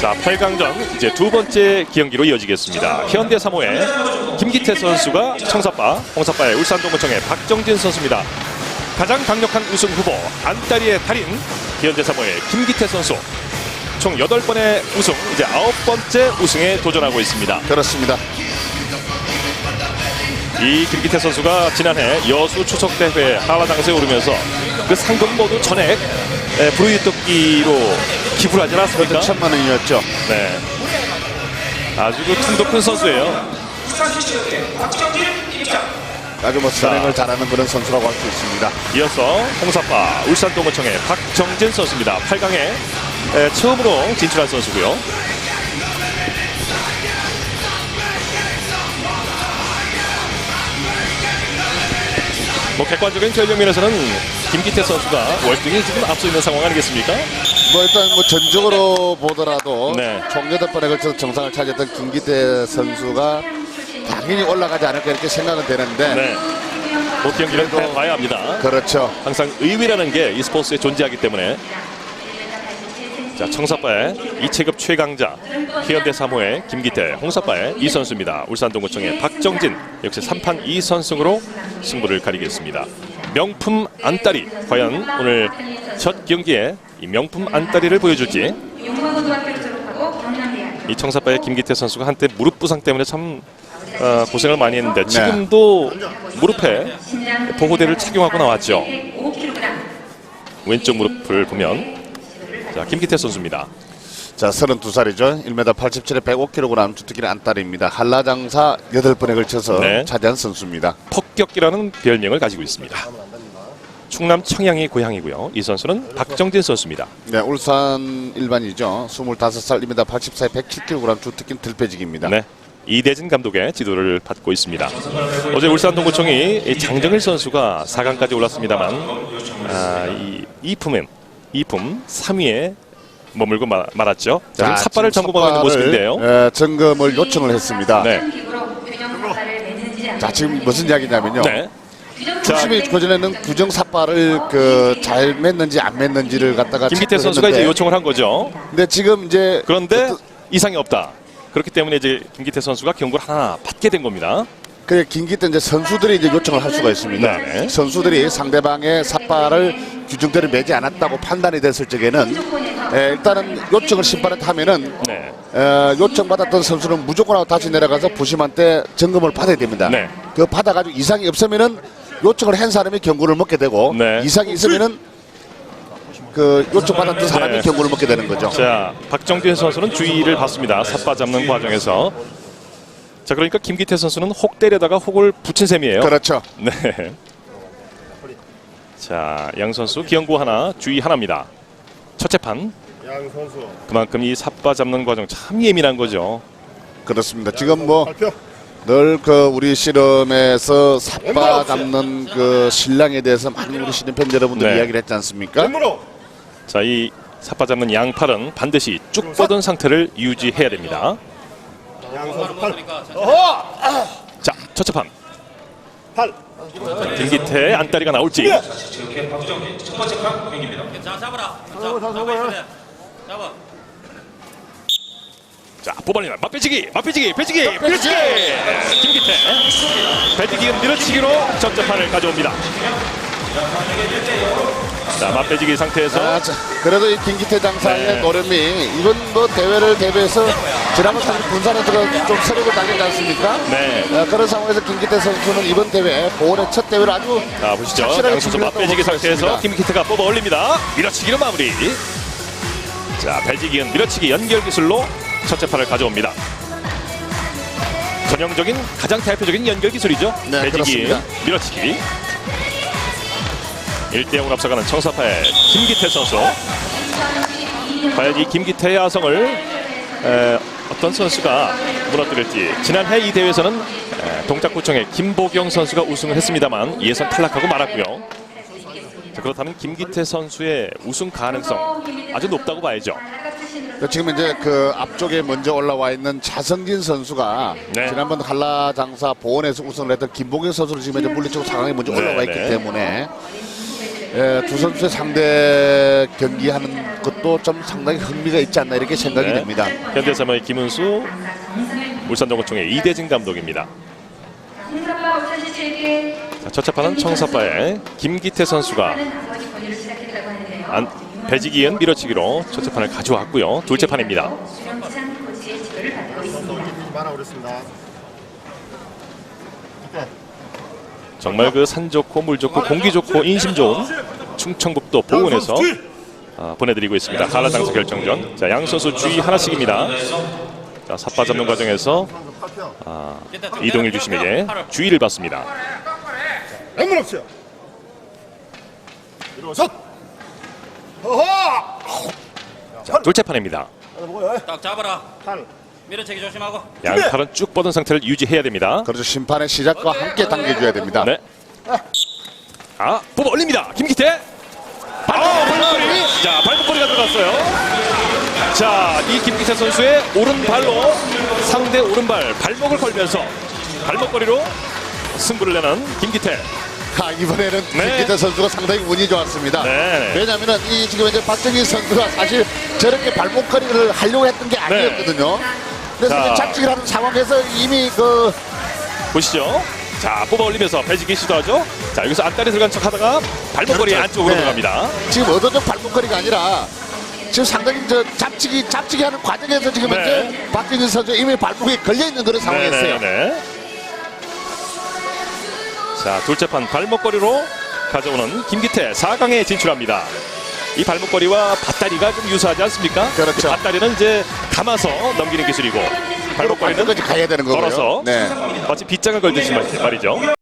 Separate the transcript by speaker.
Speaker 1: 자, 8강전 이제 두 번째 경기로 이어지겠습니다. 현대 3호의 김기태 선수가 청사빠, 홍사빠의 울산동구청의 박정진 선수입니다. 가장 강력한 우승 후보 안따리의 달인 현대 3호의 김기태 선수. 총 8번의 우승, 이제 아홉 번째 우승에 도전하고 있습니다.
Speaker 2: 그렇습니다.
Speaker 1: 이 김기태 선수가 지난해 여수 추석 대회 한라장에서 오르면서 그 상금 모두 전액 에, 브루이토끼로 기부를 하지 않았습니까?
Speaker 2: 천만 원이었죠.
Speaker 1: 네. 아주 그 틈도 큰 선수예요.
Speaker 2: 아주 뭐 선행을 잘하는 그런 선수라고 할 수 있습니다.
Speaker 1: 이어서 홍사파 울산동구청의 박정진 선수입니다. 8강에 처음으로 진출한 선수고요. 뭐 객관적인 전력 면에서는 김기태 선수가 월등히 지금 앞서 있는 상황 아니겠습니까?
Speaker 2: 뭐 일단 뭐 전적으로 보더라도
Speaker 1: 네.
Speaker 2: 총 여덟 번에 걸쳐서 정상을 차지했던 김기태 선수가 당연히 올라가지 않을까 이렇게 생각은 되는데
Speaker 1: 네. 못 경기를 해봐야 합니다.
Speaker 2: 그렇죠.
Speaker 1: 항상 의미라는 게 이 스포츠에 존재하기 때문에 자 청사빠의 이체급 최강자 희연대 3호의 김기태 홍사빠의 이 선수입니다. 울산동구청의 박정진 역시 3판 2선승으로 승부를 가리겠습니다. 명품 안따리 과연 오늘 첫 경기에 이 명품 안따리를 보여줄지? 이 청사빠의 김기태 선수가 한때 무릎 부상 때문에 참 어, 고생을 많이
Speaker 2: 네.
Speaker 1: 했는데 지금도 무릎에 보호대를 착용하고 나왔죠.
Speaker 3: 5kg
Speaker 1: 왼쪽 무릎을 보면 자 김기태 선수입니다.
Speaker 2: 자, 32살이죠. 1m 87에 105kg 주특기는 안딸입니다. 한라장사 여덟 번에 걸쳐서
Speaker 1: 네.
Speaker 2: 차지한 선수입니다.
Speaker 1: 폭격기라는 별명을 가지고 있습니다. 충남 청양이 고향이고요. 이 선수는 박정진 선수입니다.
Speaker 2: 네, 울산 일반이죠. 25살 1m 84에 107kg 주특기는 들빼지기입니다.
Speaker 1: 네. 이대진 감독의 지도를 받고 있습니다. 어제 울산 동구청이 이 장정일 선수가 4강까지 올랐습니다만 아, 이 이 품은 이품 3위에 머물고 마- 말았죠. 자, 지금 삿발을 점검하고 있는 모습인데요.
Speaker 2: 에, 점검을 요청을 했습니다.
Speaker 1: 네.
Speaker 2: 자, 지금 무슨 이야기냐면요.
Speaker 1: 네.
Speaker 2: 중심이 그전에는 규정 삿발을 그 잘 맸는지 안 맸는지를 갖다가
Speaker 1: 김기태
Speaker 2: 체크를
Speaker 1: 선수가 이제
Speaker 2: 했는데
Speaker 1: 요청을 한 거죠.
Speaker 2: 근데 지금 이제
Speaker 1: 그런데
Speaker 2: 그-
Speaker 1: 이상이 없다. 그렇기 때문에 이제 김기태 선수가 경고를 하나 받게 된 겁니다.
Speaker 2: 그래 김기태 이제 선수들이 이제 요청을 할 수가 있습니다.
Speaker 1: 네.
Speaker 2: 선수들이 상대방의 삿발을 규정대로 매지 않았다고 판단이 됐을 적에는 에, 일단은 요청을 심판한테 하면은
Speaker 1: 네.
Speaker 2: 에, 요청받았던 선수는 무조건 다시 내려가서 부심한테 점검을 받아야 됩니다.
Speaker 1: 네.
Speaker 2: 그 받아가지고 이상이 없으면은 요청을 한 사람이 경고를 먹게 되고
Speaker 1: 네.
Speaker 2: 이상이 있으면은 그 요청받았던 사람이
Speaker 1: 네.
Speaker 2: 경고를 먹게 되는 거죠.
Speaker 1: 자, 박정진 선수는 주의를 받습니다. 삿바 잡는 과정에서. 자, 그러니까 김기태 선수는 혹 때려다가 혹을 붙인 셈이에요.
Speaker 2: 그렇죠.
Speaker 1: 네. 자, 양 선수 기영구 하나, 주의 하나입니다. 첫째 판.
Speaker 4: 양 선수
Speaker 1: 그만큼 이 삿바 잡는 과정 참 예민한 거죠.
Speaker 2: 그렇습니다. 지금 뭐
Speaker 4: 발표
Speaker 2: 늘그 우리 씨름에서 삿바 잡는 그 신랑에 대해서 많은 우리 씨름 팬 여러분들
Speaker 1: 네.
Speaker 2: 이야기를 했지 않습니까?
Speaker 1: 자, 이 삿바 잡는 양팔은 반드시 쭉 뻗은 상태를 유지해야 됩니다.
Speaker 4: 양 선수 팔 어허
Speaker 1: 자, 첫째 판.
Speaker 4: 팔
Speaker 1: 김기태 안다리가 나올지.
Speaker 5: 자 잡아라.
Speaker 4: 잡아, 잡아, 잡아.
Speaker 5: 잡아.
Speaker 1: 자, 뽑아내라. 맞배지기, 맞배지기, 배지기, 밀어치기. 김기태. 배지기는 밀어치기로 적재판을 가져옵니다. 자, 맞배지기 상태에서
Speaker 2: 아, 자, 그래도 이 김기태 장사의
Speaker 1: 네.
Speaker 2: 노름이 이번 뭐 대회를 대비해서 지난번 사실 군산에서 좀 세력을 당겼지 않습니까?
Speaker 1: 네.
Speaker 2: 아, 그런 상황에서 김기태 선수는 이번 대회 보원의 첫 대회를 아주
Speaker 1: 자, 보시죠.
Speaker 2: 착실하게
Speaker 1: 양 선수
Speaker 2: 준비했다고
Speaker 1: 맞배지기
Speaker 2: 볼수
Speaker 1: 상태에서. 김기태가 뽑아 올립니다. 밀어치기로 마무리. 자, 배지기는 밀어치기 연결 기술로 첫째 판을 가져옵니다. 전형적인 가장 대표적인 연결 기술이죠.
Speaker 2: 네,
Speaker 1: 배지기,
Speaker 2: 그렇습니다.
Speaker 1: 밀어치기. 1대 0으로 앞서가는 청사파의 김기태 선수. 과연 이 김기태의 야성을 에, 어떤 선수가 무너뜨릴지 지난해 이 대회에서는 에, 동작구청의 김보경 선수가 우승을 했습니다만 예선 탈락하고 말았고요. 자, 그렇다면 김기태 선수의 우승 가능성 아주 높다고 봐야죠.
Speaker 2: 지금 이제 그 앞쪽에 먼저 올라와 있는 차성진 선수가
Speaker 1: 네.
Speaker 2: 지난번 한라장사 보원에서 우승을 했던 김봉현 선수를 지금 이제 물리치고 상황에 먼저 올라와 있기
Speaker 1: 네.
Speaker 2: 때문에 에, 두 선수의 상대 경기하는 것도 좀 상당히 흥미가 있지 않나 이렇게 생각이
Speaker 1: 네.
Speaker 2: 됩니다.
Speaker 1: 현대사모의 김은수, 울산동구청의 이대진 감독입니다. 자, 첫 차판은 청사파의 김기태 선수가. 안, 배지기 이은 밀어치기로 첫 차판을 가져왔고요. 둘째 판입니다.
Speaker 3: 수영기상 코치의 지도를 받고 있습니다.
Speaker 4: 많아 그랬습니다.
Speaker 1: 정말 그 산 좋고 물 좋고 공기 좋고 인심 좋은 충청북도 보은에서 아, 보내드리고 있습니다. 한라당사 결정전. 자, 양 선수 주의 하나씩입니다. 자, 삿바 잡는 과정에서 아, 이동일 주심에게 주의를 받습니다.
Speaker 4: 왼문 없어요. 어허.
Speaker 1: 자, 둘째 판입니다.
Speaker 5: 딱 잡아라.
Speaker 4: 팔.
Speaker 5: 밀어채기 조심하고.
Speaker 1: 양 팔은 쭉 뻗은 상태를 유지해야 됩니다.
Speaker 2: 그래서 심판의 시작과 함께 당겨줘야 됩니다.
Speaker 1: 네. 아, 뽑아 올립니다. 김기태. 아, 발목걸이. 자, 발목걸이가 들어갔어요. 자, 이 김기태 선수의 오른발로 상대 오른발 발목을 걸면서 발목걸이로 승부를 내는 김기태.
Speaker 2: 아, 이번에는
Speaker 1: 네.
Speaker 2: 김기태 선수가 상당히 운이 좋았습니다.
Speaker 1: 네.
Speaker 2: 왜냐하면 이 지금 이제 박정희 선수가 사실 저렇게 발목걸이를 하려고 했던 게 아니었거든요. 그래서
Speaker 1: 네.
Speaker 2: 착지를 하는 상황에서 이미 그
Speaker 1: 보시죠. 자, 뽑아 올리면서 배지기 시도하죠. 자, 여기서 안다리 들어간 척 하다가 발목걸이
Speaker 2: 그렇죠.
Speaker 1: 안쪽으로
Speaker 2: 네.
Speaker 1: 들어갑니다.
Speaker 2: 지금 얻어진 발목걸이가 아니라 지금 상당히 저 잡치기 잡치기 하는 과정에서 지금
Speaker 1: 네.
Speaker 2: 현재 박정희 선수 이미 발목에 걸려 있는 그런 상황이었어요.
Speaker 1: 네네네. 자, 둘째 판 발목걸이로 가져오는 김기태 4강에 진출합니다. 이 발목걸이와 밧다리가 좀 유사하지 않습니까?
Speaker 2: 그렇죠.
Speaker 1: 그 밧다리는 이제 감아서 넘기는 기술이고 발목걸이는
Speaker 2: 가야 되는 거고요.
Speaker 1: 걸어서
Speaker 2: 네.
Speaker 1: 마치 빗장을 걸듯이 말이죠.